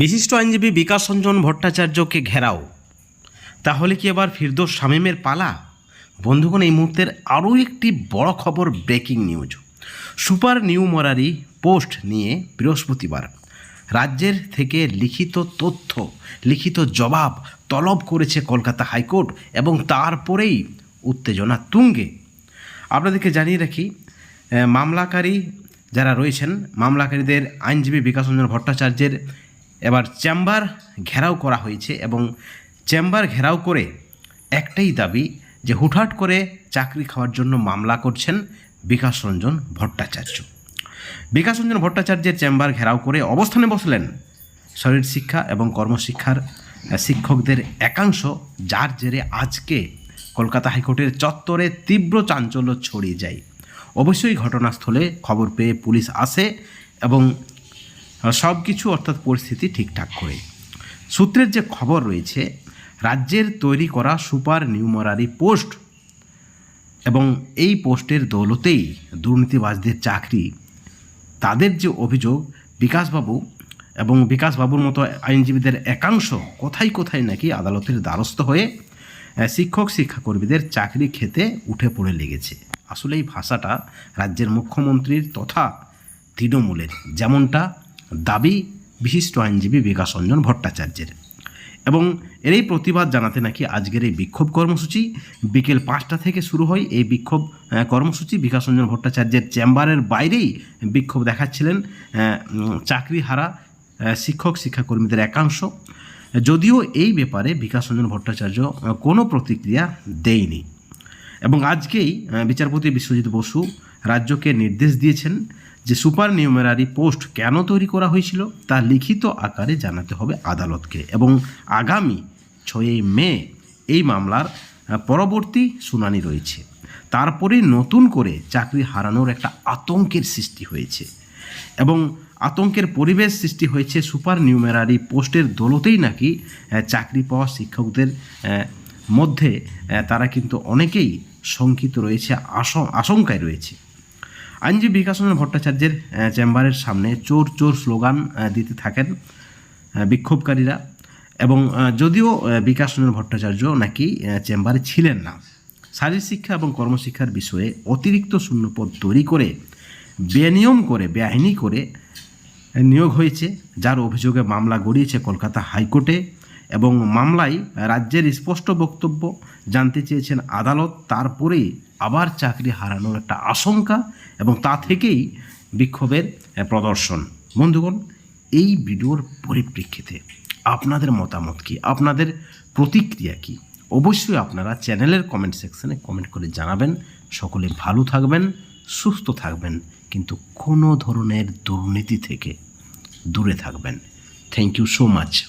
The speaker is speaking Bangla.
বিশিষ্ট আইনজীবী বিকাশ রঞ্জন ভট্টাচার্যকে ঘেরাও। তাহলে কি এবার ফিরদোস শামীমের পালা? বন্ধুগণ, এই মুহূর্তের আরও একটি বড় খবর breaking news. Super numerary post নিয়ে বৃহস্পতিবার রাজ্যের থেকে লিখিত তথ্য, লিখিত জবাব তলব করেছে কলকাতা হাইকোর্ট এবং তারপরেই উত্তেজনা তুঙ্গে। আপনাদেরকে জানিয়ে রাখি মামলাকারী যারা রয়েছেন, মামলাকারীদের আইনজীবী বিকাশ রঞ্জন ভট্টাচার্যের এবার চেম্বার ঘেরাও করা হয়েছে এবং চেম্বার ঘেরাও করে একটাই দাবি যে হুটহাট করে চাকরি খাওয়ার জন্য মামলা করছেন বিকাশ রঞ্জন ভট্টাচার্য। বিকাশ রঞ্জন ভট্টাচার্যের চেম্বার ঘেরাও করে অবস্থানে বসলেন শরীর শিক্ষা এবং কর্মশিক্ষার শিক্ষকদের একাংশ, যার জেরে আজকে কলকাতা হাইকোর্টের চত্বরে তীব্র চাঞ্চল্য ছড়িয়ে যায়। অবশ্যই ঘটনাস্থলে খবর পেয়ে পুলিশ আসে এবং সব কিছু অর্থাৎ পরিস্থিতি ঠিকঠাক করে। সূত্রের যে খবর রয়েছে, রাজ্যের তৈরি করা সুপার নিউমারারি পোস্ট এবং এই পোস্টের দৌলতেই দুর্নীতিবাজদের চাকরি। তাদের যে অভিযোগ, বিকাশবাবু এবং বিকাশবাবুর মতো আইনজীবীদের একাংশ কোথায় কোথায় নাকি আদালতের দ্বারস্থ হয়ে শিক্ষক শিক্ষাকর্মীদের চাকরি খেতে উঠে পড়ে লেগেছে। আসলে এই ভাষাটা রাজ্যের মুখ্যমন্ত্রীর তথা তৃণমূলের, যেমনটা দাবি বিশিষ্ট আইনজীবী বিকাশ রঞ্জন ভট্টাচার্যের। এবং এরই প্রতিবাদ জানাতে নাকি আজকের এই বিক্ষোভ কর্মসূচি বিকেল পাঁচটা থেকে শুরু হয় এই বিক্ষোভ কর্মসূচি। বিকাশ রঞ্জন ভট্টাচার্যের চেম্বারের বাইরেই বিক্ষোভ দেখাচ্ছিলেন চাকরি হারা শিক্ষক, শিক্ষাকর্মীদের একাংশ। যদিও এই ব্যাপারে বিকাশ রঞ্জন ভট্টাচার্য কোনো প্রতিক্রিয়া দেয়নি। এবং আজকেই বিচারপতি বিশ্বজিৎ বসু রাজ্যকে নির্দেশ দিয়েছেন যে সুপার নিউমেরারি পোস্ট কেন তৈরি করা হয়েছিল তা লিখিত আকারে জানাতে হবে আদালতকে। এবং আগামী ছয়ই মে এই মামলার পরবর্তী শুনানি রয়েছে। তারপরে নতুন করে চাকরি হারানোর একটা আতঙ্কের সৃষ্টি হয়েছে। এবং আতঙ্কের পরিবেশ সৃষ্টি হয়েছে সুপার নিউমেরারি পোস্টের দৌলতেই নাকি চাকরি পাওয়া শিক্ষকদের মধ্যে তারা কিন্তু অনেকেই শঙ্কিত রয়েছে আশং- আশঙ্কায় রয়েছে। আইনজীবী বিকাশ রঞ্জন ভট্টাচার্যের চেম্বারের সামনে চোর চোর স্লোগান দিতে থাকেন বিক্ষোভকারীরা। এবং যদিও আহ, বিকাশ রঞ্জন ভট্টাচার্য নাকি চেম্বারে ছিলেন না শারীর শিক্ষা এবং কর্মশিক্ষার বিষয়ে অতিরিক্ত শূন্যপদ তৈরি করে বেনিয়ম করে বেআইনি করে নিয়োগ হয়েছে যার অভিযোগে মামলা গড়িয়েছে কলকাতা হাইকোর্টে। এবং মামলায় রাজ্যের স্পষ্ট বক্তব্য জানতে চেয়েছেন আদালত। তারপরেই আবার চাকরি হারানোর একটা আশঙ্কা এবং তা থেকেই বিক্ষোভের প্রদর্শন। বন্ধুগণ, এই ভিডিওর পরিপ্রেক্ষিতে আপনাদের মতামত কি? আপনাদের প্রতিক্রিয়া কি? অবশ্যই আপনারা চ্যানেলের কমেন্ট সেকশনে কমেন্ট করে জানাবেন। সকলে ভালো থাকবেন, সুস্থ থাকবেন, কিন্তু কোনো ধরনের দুর্নীতি থেকে দূরে থাকবেন। Thank you so much.